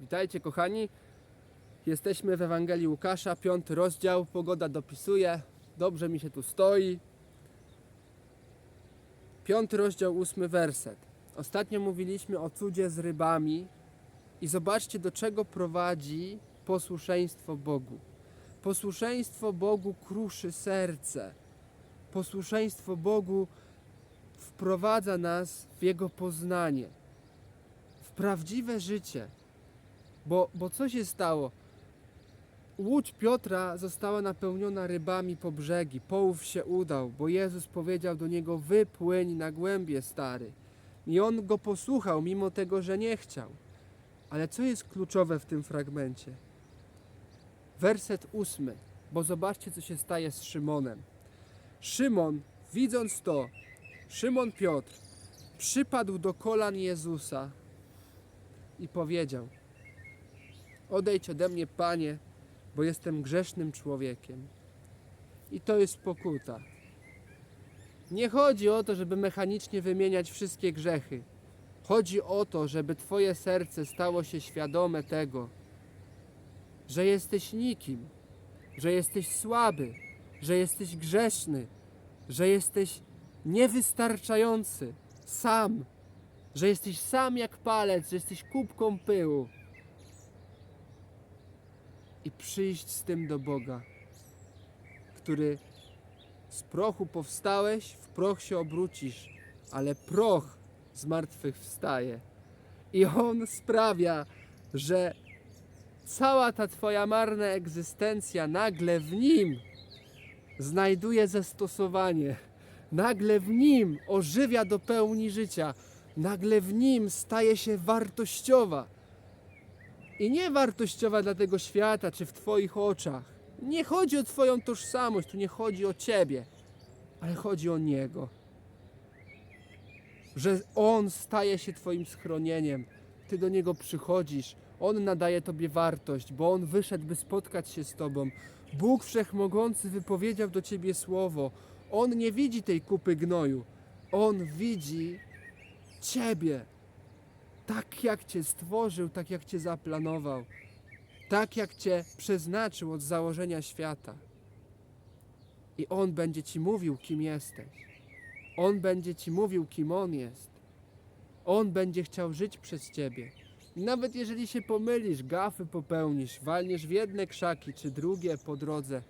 Witajcie kochani. Jesteśmy w Ewangelii Łukasza, piąty rozdział. Pogoda dopisuje. Dobrze mi się tu stoi. Piąty rozdział, ósmy werset. Ostatnio mówiliśmy o cudzie z rybami i zobaczcie do czego prowadzi posłuszeństwo Bogu. Posłuszeństwo Bogu kruszy serce. Posłuszeństwo Bogu wprowadza nas w Jego poznanie, w prawdziwe życie. Bo, bo co się stało? Łódź Piotra została napełniona rybami po brzegi. Połów się udał, bo Jezus powiedział do niego: Wypłyń na głębie, stary. I on go posłuchał, mimo tego, że nie chciał. Ale co jest kluczowe w tym fragmencie? Werset ósmy, bo zobaczcie, co się staje z Szymonem. Szymon, widząc to, Szymon Piotr przypadł do kolan Jezusa i powiedział: Odejdź ode mnie, panie, bo jestem grzesznym człowiekiem. I to jest pokuta. Nie chodzi o to, żeby mechanicznie wymieniać wszystkie grzechy. Chodzi o to, żeby Twoje serce stało się świadome tego, że jesteś nikim, że jesteś słaby, że jesteś grzeszny, że jesteś niewystarczający, sam, że jesteś sam jak palec, że jesteś kubką pyłu. I przyjść z tym do Boga, który z prochu powstałeś, w proch się obrócisz, ale proch z martwych wstaje. I On sprawia, że cała ta Twoja marna egzystencja nagle w Nim znajduje zastosowanie. Nagle w Nim ożywia do pełni życia. Nagle w Nim staje się wartościowa. I nie wartościowa dla tego świata, czy w Twoich oczach. Nie chodzi o Twoją tożsamość, tu nie chodzi o Ciebie, ale chodzi o Niego. Że On staje się Twoim schronieniem. Ty do Niego przychodzisz. On nadaje Tobie wartość, bo On wyszedł, by spotkać się z Tobą. Bóg Wszechmogący wypowiedział do Ciebie słowo. On nie widzi tej kupy gnoju. On widzi Ciebie. Tak jak Cię stworzył, tak jak Cię zaplanował. Tak jak Cię przeznaczył od założenia świata. I On będzie Ci mówił, kim jesteś. On będzie Ci mówił, kim On jest. On będzie chciał żyć przez Ciebie. I nawet jeżeli się pomylisz, gafy popełnisz, walniesz w jedne krzaki czy drugie po drodze,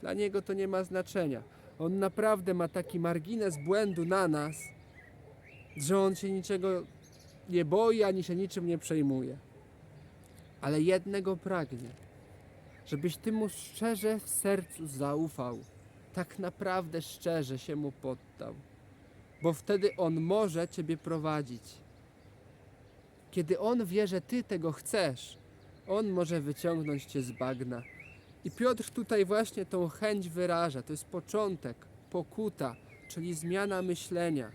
dla Niego to nie ma znaczenia. On naprawdę ma taki margines błędu na nas, że On się niczego nie boi ani się niczym nie przejmuje. Ale jednego pragnie, żebyś Ty Mu szczerze w sercu zaufał, tak naprawdę szczerze się Mu poddał, bo wtedy On może Ciebie prowadzić. Kiedy On wie, że Ty tego chcesz, On może wyciągnąć Cię z bagna. I Piotr tutaj właśnie tą chęć wyraża. To jest początek, pokuta, czyli zmiana myślenia.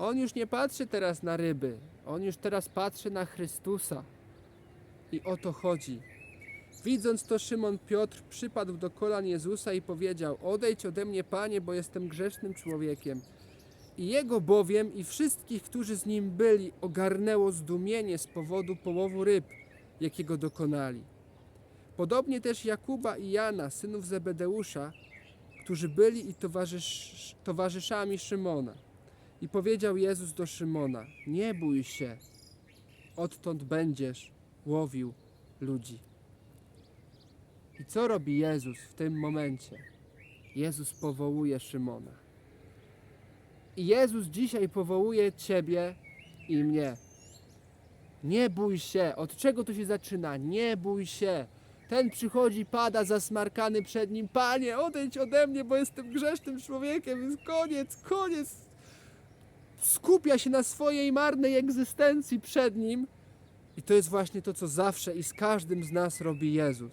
On już nie patrzy teraz na ryby, on już teraz patrzy na Chrystusa. I o to chodzi. Widząc to, Szymon Piotr przypadł do kolan Jezusa i powiedział: Odejdź ode mnie, panie, bo jestem grzesznym człowiekiem. I jego bowiem i wszystkich, którzy z nim byli, ogarnęło zdumienie z powodu połowu ryb, jakiego dokonali. Podobnie też Jakuba i Jana, synów Zebedeusza, którzy byli i towarzysz, towarzyszami Szymona. I powiedział Jezus do Szymona: Nie bój się, odtąd będziesz łowił ludzi. I co robi Jezus w tym momencie? Jezus powołuje Szymona. I Jezus dzisiaj powołuje Ciebie i mnie. Nie bój się. Od czego to się zaczyna? Nie bój się. Ten przychodzi, pada zasmarkany przed nim. Panie, odejdź ode mnie, bo jestem grzesznym człowiekiem. Koniec, koniec. Skupia się na swojej marnej egzystencji przed nim. I to jest właśnie to, co zawsze i z każdym z nas robi Jezus.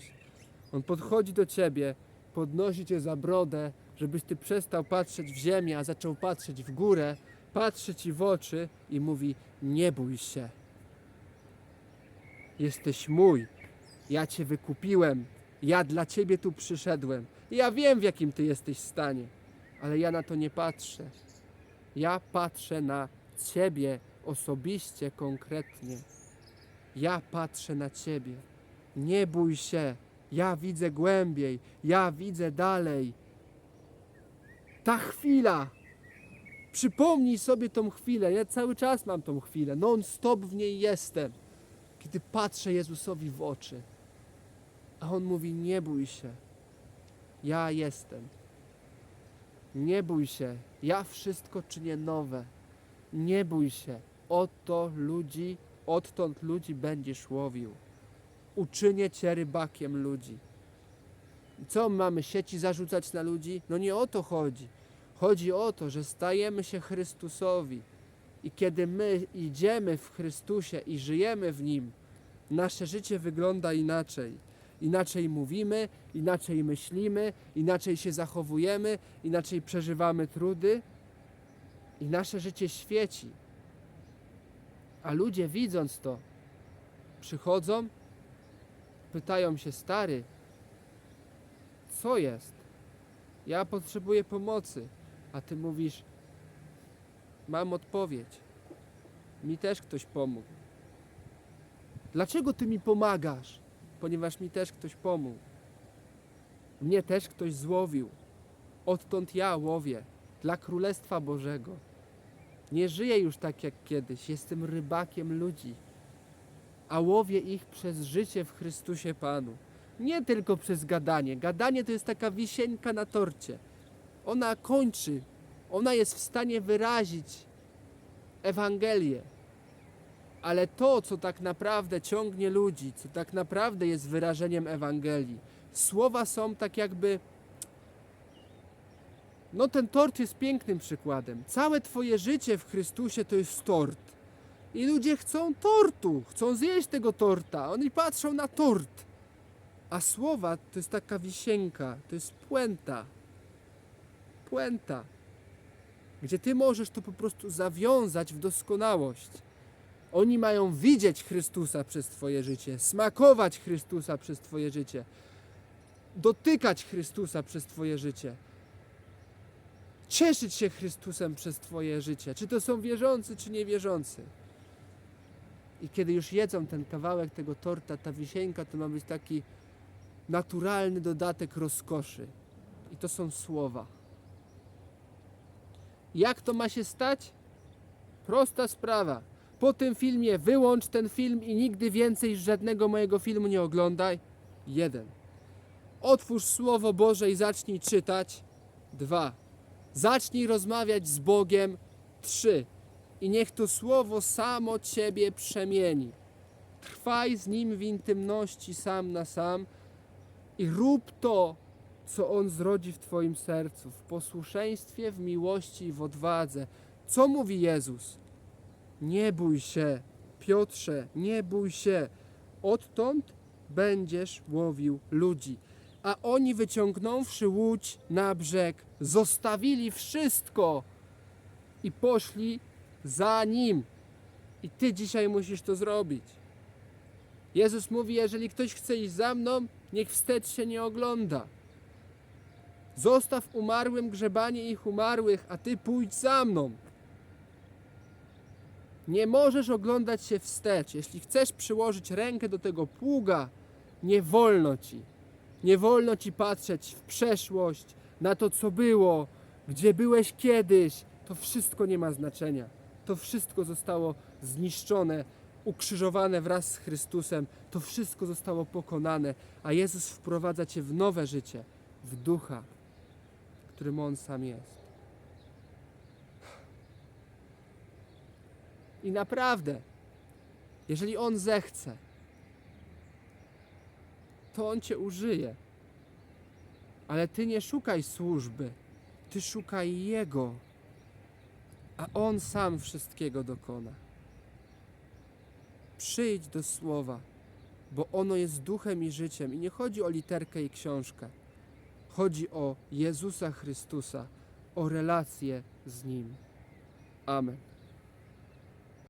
On podchodzi do ciebie, podnosi cię za brodę, żebyś ty przestał patrzeć w ziemię, a zaczął patrzeć w górę, patrzy ci w oczy i mówi: Nie bój się. Jesteś mój. Ja cię wykupiłem. Ja dla ciebie tu przyszedłem. Ja wiem, w jakim ty jesteś stanie, ale ja na to nie patrzę. Ja patrzę na ciebie osobiście, konkretnie. Ja patrzę na Ciebie. Nie bój się. Ja widzę głębiej. Ja widzę dalej. Ta chwila. Przypomnij sobie tą chwilę. Ja cały czas mam tą chwilę. Non-stop w niej jestem. Kiedy patrzę Jezusowi w oczy. A On mówi: Nie bój się. Ja jestem. Nie bój się. Ja wszystko czynię nowe. Nie bój się. Oto ludzi, odtąd ludzi będziesz łowił. Uczynię cię rybakiem ludzi. Co mamy sieci zarzucać na ludzi? No nie o to chodzi. Chodzi o to, że stajemy się Chrystusowi. I kiedy my idziemy w Chrystusie i żyjemy w Nim, nasze życie wygląda inaczej. Inaczej mówimy, inaczej myślimy, inaczej się zachowujemy, inaczej przeżywamy trudy i nasze życie świeci. A ludzie widząc to, przychodzą, pytają się, stary, co jest? Ja potrzebuję pomocy, a ty mówisz, mam odpowiedź. Mi też ktoś pomógł. Dlaczego ty mi pomagasz? Ponieważ mi też ktoś pomógł. Mnie też ktoś złowił. Odtąd ja łowię dla Królestwa Bożego. Nie żyję już tak jak kiedyś, jestem rybakiem ludzi, a łowię ich przez życie w Chrystusie Panu. Nie tylko przez gadanie. Gadanie to jest taka wisienka na torcie. Ona kończy, ona jest w stanie wyrazić Ewangelię. Ale to, co tak naprawdę ciągnie ludzi, co tak naprawdę jest wyrażeniem Ewangelii, słowa są tak jakby no ten tort jest pięknym przykładem. Całe twoje życie w Chrystusie to jest tort. I ludzie chcą tortu, chcą zjeść tego torta. Oni patrzą na tort. A słowa to jest taka wisienka, to jest puenta. Puenta. Gdzie ty możesz to po prostu zawiązać w doskonałość. Oni mają widzieć Chrystusa przez twoje życie, smakować Chrystusa przez twoje życie, dotykać Chrystusa przez twoje życie cieszyć się Chrystusem przez Twoje życie, czy to są wierzący, czy niewierzący. I kiedy już jedzą ten kawałek tego torta, ta wisienka, to ma być taki naturalny dodatek rozkoszy. I to są słowa. Jak to ma się stać? Prosta sprawa. Po tym filmie wyłącz ten film i nigdy więcej żadnego mojego filmu nie oglądaj. Jeden. Otwórz Słowo Boże i zacznij czytać. Dwa. Zacznij rozmawiać z Bogiem. Trzy. I niech to słowo samo ciebie przemieni. Trwaj z nim w intymności sam na sam i rób to, co on zrodzi w twoim sercu, w posłuszeństwie, w miłości i w odwadze. Co mówi Jezus? Nie bój się, Piotrze, nie bój się. Odtąd będziesz łowił ludzi a oni wyciągnąwszy łódź na brzeg, zostawili wszystko i poszli za nim. I ty dzisiaj musisz to zrobić. Jezus mówi: Jeżeli ktoś chce iść za mną, niech wstecz się nie ogląda. Zostaw umarłym grzebanie ich umarłych, a ty pójdź za mną. Nie możesz oglądać się wstecz. Jeśli chcesz przyłożyć rękę do tego pługa, nie wolno ci. Nie wolno ci patrzeć w przeszłość, na to, co było, gdzie byłeś kiedyś. To wszystko nie ma znaczenia. To wszystko zostało zniszczone, ukrzyżowane wraz z Chrystusem. To wszystko zostało pokonane, a Jezus wprowadza cię w nowe życie, w ducha, którym On sam jest. I naprawdę, jeżeli On zechce, to on cię użyje. Ale ty nie szukaj służby, ty szukaj Jego, a On sam wszystkiego dokona. Przyjdź do słowa, bo ono jest duchem i życiem. I nie chodzi o literkę i książkę. Chodzi o Jezusa Chrystusa, o relację z Nim. Amen.